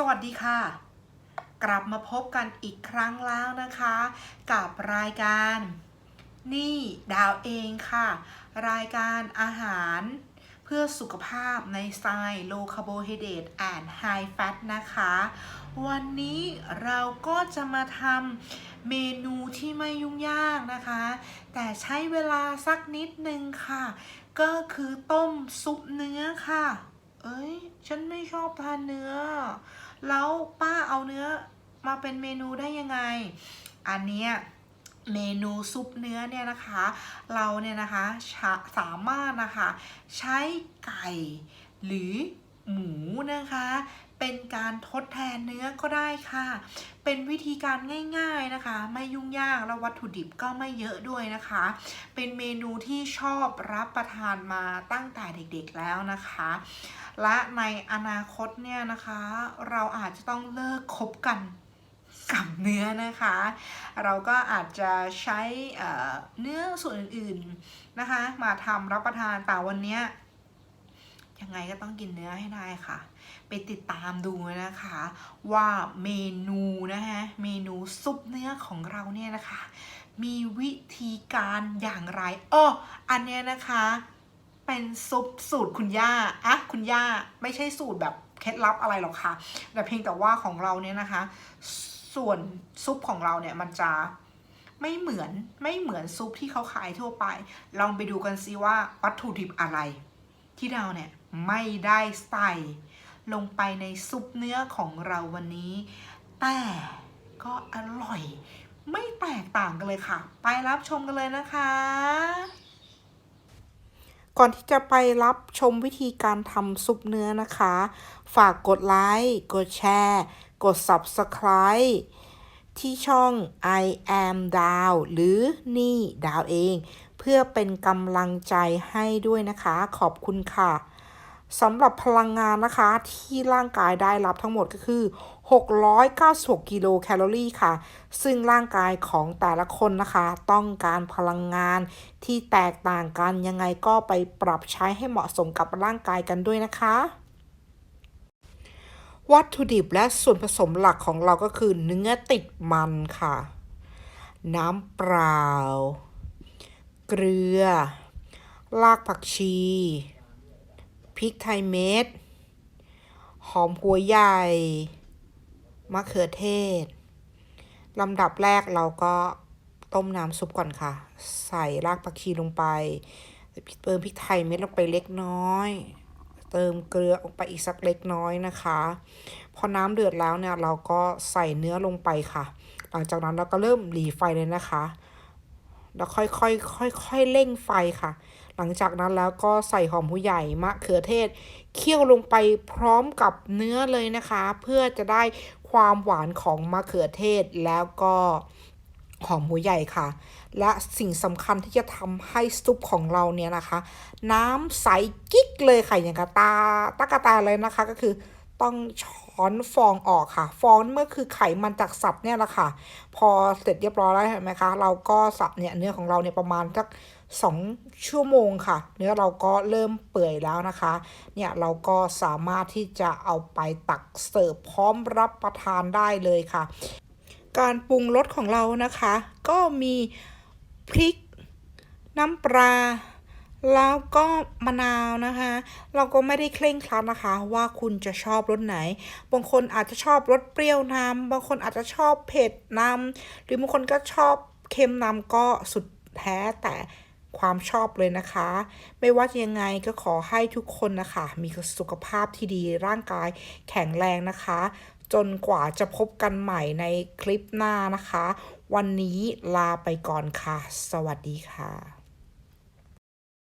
สวัสดีค่ะ กลับมาพบกันอีกครั้งแล้วนะคะ กับรายการ นี่ดาวเองค่ะ รายการอาหารเพื่อสุขภาพในสไตล์ low carbohydrate and high fat นะคะ วันนี้เราก็จะมาทำเมนูที่ไม่ยุ่งยากนะคะ แต่ใช้เวลาสักนิดนึงค่ะ ก็คือต้มซุปเนื้อค่ะ เอ้ย ฉันไม่ชอบทานเนื้อ แล้วป้าเอาเนื้อมาเป็นเมนูได้ยังไง อันเนี้ยเมนูซุปเนื้อเนี่ยนะคะ เราเนี่ยนะคะชะสามารถนะคะ ใช้ไก่หรือ หมูนะคะ เป็นการทดแทนเนื้อก็ได้ค่ะ เป็นวิธีการง่ายๆนะคะ ไม่ยุ่งยากแล้ววัตถุดิบก็ไม่เยอะด้วยนะคะ เป็นเมนูที่ชอบรับประทานมาตั้งแต่เด็กๆแล้วนะคะ และในอนาคตเนี่ยนะคะ เราอาจจะต้องเลิกคบกันกับเนื้อนะคะ เราก็อาจจะใช้เนื้อส่วนอื่นๆนะคะ มาทำรับประทานแต่วันเนี้ ยังไงก็ต้องกินเนื้อให้ได้ค่ะ ไปติดตามดูนะคะ ว่าเมนูนะคะ เมนูซุปเนื้อของเราเนี่ยนะคะ มีวิธีการอย่างไรอ้ออันเนี้ยนะคะ เป็นซุปสูตรคุณย่าอะคุณย่าไม่ใช่สูตรแบบเคล็ดลับอะไรหรอกค่ะ แต่เพียงแต่ว่าของเราเนี่ยนะคะ ส่วนซุปของเราเนี่ยมันจะไม่เหมือนไม่เหมือนซุปที่เขาขายทั่วไป ลองไปดูกันซิว่าวัตถุดิบอะไร ที่เราเนี่ยไม่ได้ใส่ลงไปในซุปเนื้อของเราวันนี้ แต่ก็อร่อย ไม่แตกต่างกันเลยค่ะ ไปรับชมกันเลยนะคะ ก่อนที่จะไปรับชมวิธีการทำซุปเนื้อนะคะ ฝากกดไลค์กดแชร์ กด Subscribe ที่ช่อง I am ดาวหรือนี่ดาวเอง พื่อเป็นกำลังใจให้ด้วยนะคะ ขอบคุณค่ะสำหรับพลังงานนะคะที่ร่างกายได้รับทั้งหมดก็คือ 696 กิโลแคลอรี่ค่ะ ซึ่งร่างกายของแต่ละคนนะคะ ต้องการพลังงานที่แตกต่างกันยังไงก็ไปปรับใช้ให้เหมาะสมกับร่างกายกันด้วยนะคะ วัตถุดิบและส่วนผสมหลักของเราก็คือเนื้อติดมันค่ะ น้ำเปล่า เกลือ รากผักชี พริกไทยเม็ด หอมหัวใหญ่ มะเขือเทศ ลำดับแรกเราก็ต้มน้ำซุปก่อนค่ะ ใส่รากผักชีลงไป เติมพริกไทยเม็ดลงไปเล็กน้อย เติมเกลือลงไปอีกสักเล็กน้อยนะคะ พอน้ำเดือดแล้วเนี่ยเราก็ใส่เนื้อลงไปค่ะ หลังจากนั้นเราก็เริ่มหลีไฟเลยนะคะ แล้วค่อยๆค่อยๆเร่งไฟค่ะ หลังจากนั้นแล้วก็ใส่หอมหัวใหญ่มะเขือเทศ เคี่ยวลงไปพร้อมกับเนื้อเลยนะคะ เพื่อจะได้ความหวานของมะเขือเทศแล้วก็หอมหัวใหญ่ค่ะ และสิ่งสำคัญที่จะทำให้ซุปของเราเนี่ยนะคะ น้ำใสกิ๊กเลยค่ะอย่างกะตาตะกะตาเลยนะคะก็คือ ต้องช้อนฟองออกค่ะ ฟองเมื่อคือไขมันจากสัตว์เนี่ยแหละค่ะ พอเสร็จเรียบร้อยแล้วเห็นไหมคะ เราก็สับเนี่ยเนื้อของเราเนี่ยประมาณสักสองชั่วโมงค่ะ เนื้อเราก็เริ่มเปื่อยแล้วนะคะ เนี่ยเราก็สามารถที่จะเอาไปตักเสิร์ฟพร้อมรับประทานได้เลยค่ะ การปรุงรสของเรานะคะ ก็มีพริกน้ำปลา แล้วก็มะนาวนะคะ เราก็ไม่ได้เคร่งครัดนะคะ ว่าคุณจะชอบรสไหน บางคนอาจจะชอบรสเปรี้ยวนำบางคนอาจจะชอบเผ็ดนำหรือบางคนก็ชอบเค็มนำก็สุดแท้แต่ความชอบเลยนะคะ ไม่ว่าจะยังไงก็ขอให้ทุกคนนะคะ มีสุขภาพที่ดีร่างกายแข็งแรงนะคะ จนกว่าจะพบกันใหม่ในคลิปหน้านะคะ วันนี้ลาไปก่อนค่ะ สวัสดีค่ะ